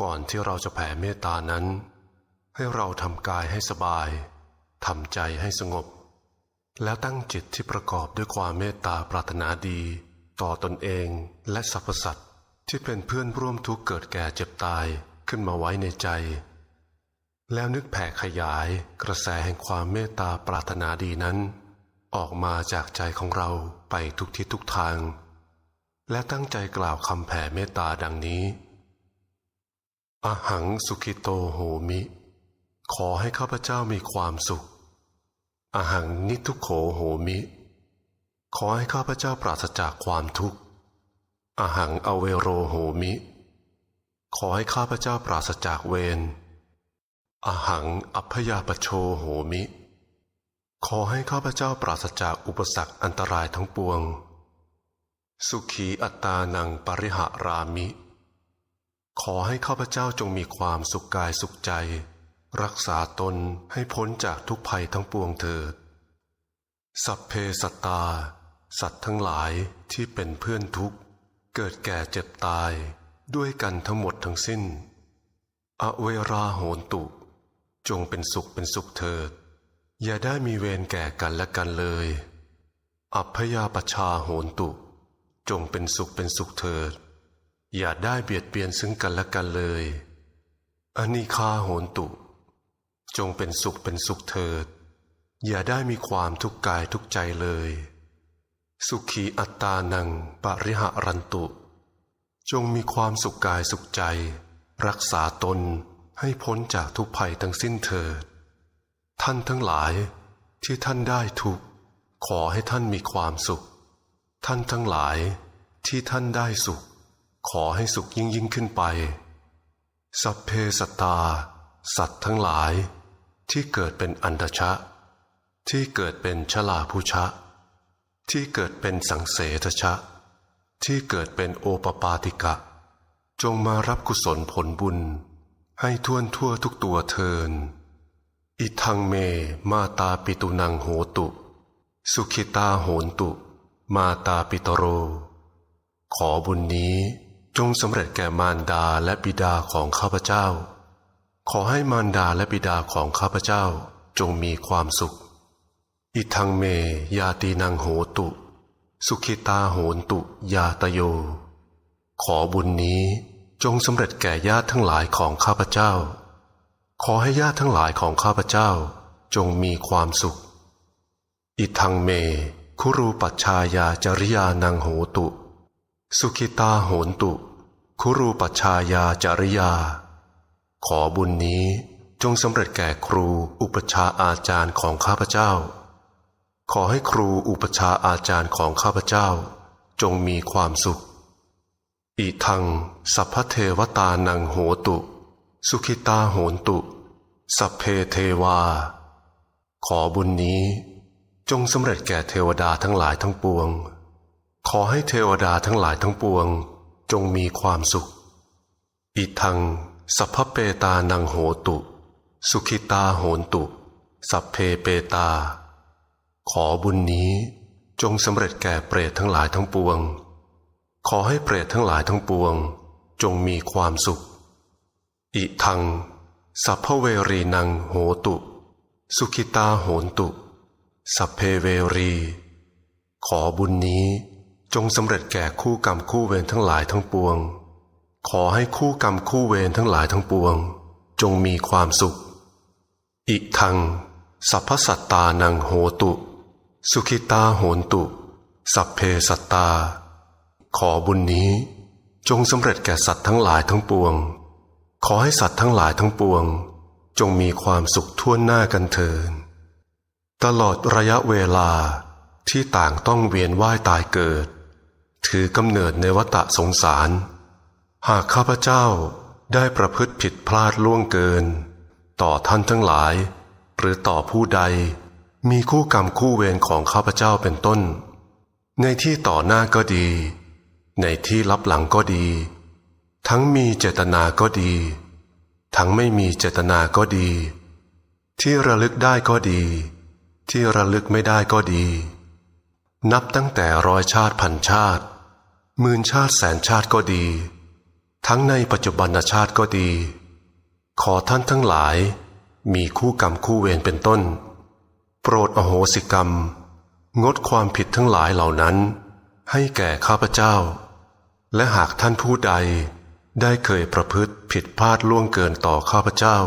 ก่อนที่เราจะแผ่เมตตานั้น ให้เราทำกายให้สบายทำใจให้สงบ แล้วตั้งจิตที่ประกอบด้วยความเมตตาปรารถนาดี ต่อตนเองและสรรพสัตว์ที่เป็นเพื่อนร่วมทุกข์เกิดแก่เจ็บตายขึ้นมาไว้ในใจ แล้วนึกแผ่ขยายกระแสแห่งความเมตตาปรารถนาดีนั้น ออกมาจากใจของเราไปทุกทิศทุกทาง และตั้งใจกล่าวคำแผ่เมตตาดังนี้ อหังสุขิโตโหมิ ขอให้ข้าพเจ้ามีความสุข อหังนิทุโขโหมิ ขอให้ข้าพเจ้าปราศจากความทุกข์ อหังอเวโรโหมิ ขอให้ข้าพเจ้าปราศจากเวร อหังอัพยาปโชโหมิ ขอให้ข้าพเจ้าปราศจากอุปสรรคอันตรายทั้งปวง สุขีอัตตานังปริหารามิ ขอให้ข้าพเจ้าจงมีความสุขกายสุขใจ รักษาตนให้พ้นจากทุกภัยทั้งปวงเถิด สัพเพสัตตา สัตว์ทั้งหลายที่เป็นเพื่อนทุกข์ เกิดแก่เจ็บตายด้วยกันทั้งหมดทั้งสิ้น อเวราโหนตุ จงเป็นสุขเป็นสุขเถิด อย่าได้มีเวรแก่กันและกันเลย อัพยาปชาโหนตุ จงเป็นสุขเป็นสุขเถิด อย่าได้เบียดเบียนซึ่งกันและกันเลย อนิคาโหนตุ จงเป็นสุขเป็นสุขเถิด อย่าได้มีความทุกข์กายทุกใจเลย สุขีอัตตานังปริหารันตุ จงมีความสุขกายสุขใจ รักษาตนให้พ้นจากทุกภัยทั้งสิ้นเถิด ท่านทั้งหลายที่ท่านได้ทุกข์ขอให้ท่านมีความสุข ท่านทั้งหลายที่ท่านได้สุข ขอให้สุขยิ่งยิ่งขึ้นไป สัพเพสัตตา สัตว์ทั้งหลาย ที่เกิดเป็นอันตชะ ที่เกิดเป็นชลาภูชะ ที่เกิดเป็นสังเสทชะ ที่เกิดเป็นโอปปาติกะ จงมารับกุศลผลบุญ ให้ท่วนทั่วทุกตัวเทิน อิทังเมมาตาปิตุนังโหตุ สุขิตาโหนตุ มาตาปิตโร ขอบุญนี้ จงสำเร็จแก่มารดาและบิดาของข้าพเจ้า ขอให้มารดาและบิดาของข้าพเจ้าจงมีความสุข อิทังเม ยาตีนังโหตุ สุขิตาโหนตุยาตโย ขอบุญนี้จงสำเร็จแก่ญาติทั้งหลายของข้าพเจ้า ขอให้ญาติทั้งหลายของข้าพเจ้าจงมีความสุข อิทังเม คุรูปัชชายาจริยานังโหตุ สุขิตาโหนตุ คุรูปัชายาจริยา ขอบุญนี้จงสำเร็จแก่ครูอุปชาอาจารย์ของข้าพเจ้า ขอให้ครูอุปชาอาจารย์ของข้าพเจ้า จงมีความสุข อีทัง สัพพเทวตานังโหตุ สุขิตาโหนตุ สัพเพเทวา ขอบุญนี้จงสำเร็จแก่เทวดาทั้งหลายทั้งปวง ขอให้เทวดาทั้งหลายทั้งปวง จงมีความสุขอีทัง สัพพเปตานังโหตุ สุขิตาโหนตุ สัพเพเปตา ขอบุญนี้จงสำเร็จแก่เปรตทั้งหลายทั้งปวง ขอให้เปรตทั้งหลายทั้งปวง จงมีความสุข อิทัง สัพพเวรีนังโหตุ สุขิตาโหนตุ สัพเพเวรี ขอบุญนี้ จงสำเร็จแก่คู่กรรมคู่เวรทั้งหลายทั้งปวง ขอให้คู่กรรมคู่เวรทั้งหลายทั้งปวง จงมีความสุขอิทังสัพพสัตตานังโหตุ สุขิตาโหนตุ สัพเพสัตตา ขอบุญนี้ จงสำเร็จแก่สัตว์ทั้งหลายทั้งปวง ขอให้สัตว์ทั้งหลายทั้งปวง จงมีความสุขทั่วหน้ากันเถิดตลอดระยะเวลาที่ต่างต้องเวียนว่ายตายเกิด ถือกำเนิดในวัฏสงสาร หากข้าพเจ้าได้ประพฤติผิดพลาดล่วงเกิน ต่อท่านทั้งหลาย หรือต่อผู้ใด มีคู่กรรมคู่เวรของข้าพเจ้าเป็นต้น ในที่ต่อหน้าก็ดี ในที่รับหลังก็ดี ทั้งมีเจตนาก็ดี ทั้งไม่มีเจตนาก็ดี ที่ระลึกได้ก็ดี ที่ระลึกไม่ได้ก็ดี นับตั้งแต่ร้อยชาติพันชาติหมื่นชาติแสนชาติก็ดี ทั้งในปัจจุบันชาติก็ดี ขอท่านทั้งหลาย มีคู่กรรมคู่เวรเป็นต้น โปรดอโหสิกรรม งดความผิดทั้งหลายเหล่านั้น ให้แก่ข้าพเจ้า และหากท่านผู้ใดได้เคยประพฤติผิดพลาดล่วงเกินต่อข้าพเจ้า